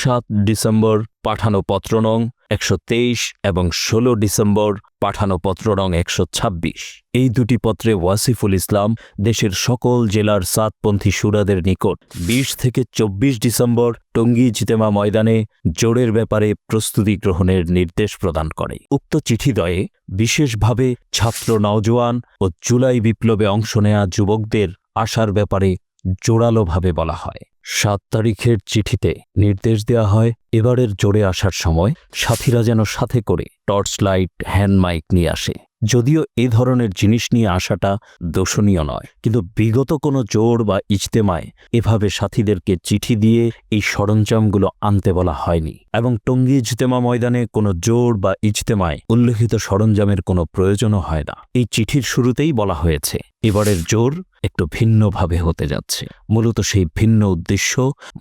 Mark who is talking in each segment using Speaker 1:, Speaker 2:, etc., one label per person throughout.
Speaker 1: সাত ডিসেম্বর পাঠানো পত্র নং একশো তেইশ এবং ষোলো ডিসেম্বর পাঠানো পত্র নং একশো ছাব্বিশ। এই দুটি পত্রে ওয়াসিফুল ইসলাম দেশের সকল জেলার সাতপন্থী সুরাদের নিকট বিশ থেকে চব্বিশ ডিসেম্বর টঙ্গী জিতেমা ময়দানে জোরের ব্যাপারে প্রস্তুতি গ্রহণের নির্দেশ প্রদান করে। উক্ত চিঠিদয়ে বিশেষভাবে ছাত্র নওজোয়ান ও জুলাই বিপ্লবে অংশ নেয়া যুবকদের আসার ব্যাপারে জোরালোভাবে বলা হয়। সাত তারিখের চিঠিতে নির্দেশ দেওয়া হয়, এবারের জোরে আসার সময় সাথীরা যেন সাথে করে টর্চ লাইট হ্যান্ড মাইক নিয়ে আসে। যদিও এ ধরনের জিনিস নিয়ে আসাটা দোষণীয় নয়। কিন্তু বিগত কোনো জোর বা ইজতেমায় এভাবে সাথীদেরকে চিঠি দিয়ে এই সরঞ্জামগুলো আনতে বলা হয়নি এবং টঙ্গী ইজতেমা ময়দানে কোনো জোর বা ইজতেমায় উল্লেখিত সরঞ্জামের কোনো প্রয়োজনও হয় না। এই চিঠির শুরুতেই বলা হয়েছে, এবারের জোর একটু ভিন্নভাবে হতে যাচ্ছে। মূলত সেই ভিন্ন উদ্দেশ্য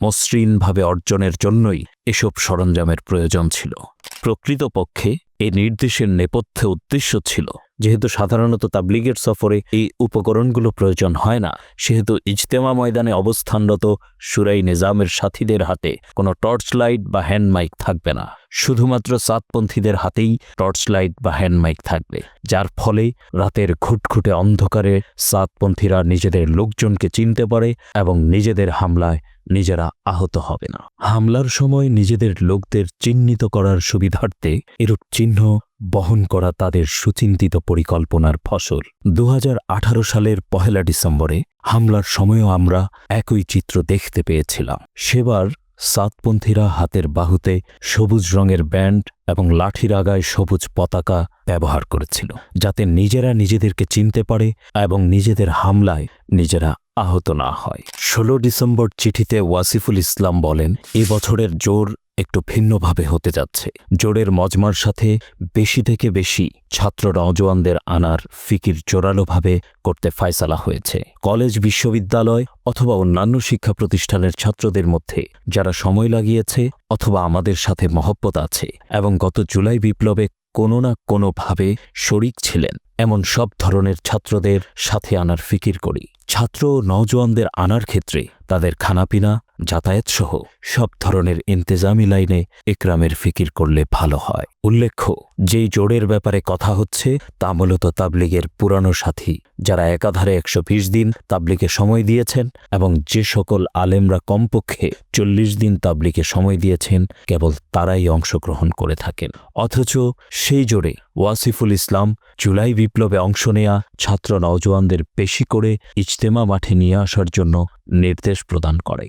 Speaker 1: মসৃণভাবে অর্জনের জন্যই এসব সরঞ্জামের প্রয়োজন ছিল। প্রকৃতপক্ষে এই নির্দেশের নেপথ্যে উদ্দেশ্য ছিল। যেহেতু সাধারণত তাবলিগের সফরে এই উপকরণগুলো প্রয়োজন হয় না, সেহেতু ইজতেমা ময়দানে অবস্থানরত সুরাই নিজামের সাথীদের হাতে কোনো টর্চ লাইট বা হ্যান্ড মাইক থাকবে না। শুধুমাত্র সাতপন্থীদের হাতেই টর্চ লাইট বা হ্যান্ড মাইক থাকবে, যার ফলে রাতের ঘুটঘুটে অন্ধকারে সাতপন্থীরা নিজেদের লোকজনকে চিনতে পারে এবং নিজেদের হামলায় নিজেরা আহত হবে না। হামলার সময় নিজেদের লোকদের চিহ্নিত করার সুবিধার্থে এরূপ চিহ্ন বহন করা তাদের সুচিন্তিত পরিকল্পনার ফসল। দু হাজার আঠারো সালের পহেলা ডিসেম্বরে হামলার সময়ও আমরা একই চিত্র দেখতে পেয়েছিলাম। সেবার সাতপন্থীরা হাতের বাহুতে সবুজ রঙের ব্যান্ড এবং লাঠির আগায় সবুজ পতাকা ব্যবহার করেছিল, যাতে নিজেরা নিজেদেরকে চিনতে পারে এবং নিজেদের হামলায় নিজেরা আহত না হয়। ষোলো ডিসেম্বর চিঠিতে ওয়াসিফুল ইসলাম বলেন, এ বছরের জোর একটু ভিন্নভাবে হতে যাচ্ছে। জোরের মজমার সাথে বেশি থেকে বেশি ছাত্র নওজোয়ানদের আনার ফিকির জোরালোভাবে করতে ফায়সালা হয়েছে। কলেজ, বিশ্ববিদ্যালয় অথবা অন্যান্য শিক্ষা প্রতিষ্ঠানের ছাত্রদের মধ্যে যারা সময় লাগিয়েছে অথবা আমাদের সাথে মহব্বত আছে এবং গত জুলাই বিপ্লবে কোনো না কোনোভাবে শরিক ছিলেন, এমন সব ধরনের ছাত্রদের সাথে আনার ফিকির করি। ছাত্র নওজোয়ানদের আনার ক্ষেত্রে তাদের খানাপিনা যাতায়াতসহ সব ধরনের ইন্তেজামি লাইনে একরামের ফিকির করলে ভালো হয়। উল্লেখ্য, যেই জোরের ব্যাপারে কথা হচ্ছে, তা মূলত তাবলিগের পুরানো সাথী, যারা একাধারে একশো বিশ দিন তাবলিগে সময় দিয়েছেন এবং যে সকল আলেমরা কমপক্ষে চল্লিশ দিন তাবলিগে সময় দিয়েছেন, কেবল তারাই অংশগ্রহণ করে থাকেন। অথচ সেই জোরে ওয়াসিফুল ইসলাম জুলাই বিপ্লবে অংশ নেয়া ছাত্র নওজোয়ানদের বেশি করে ইজতেমা মাঠে নিয়ে আসার জন্য নির্দেশ প্রদান করে।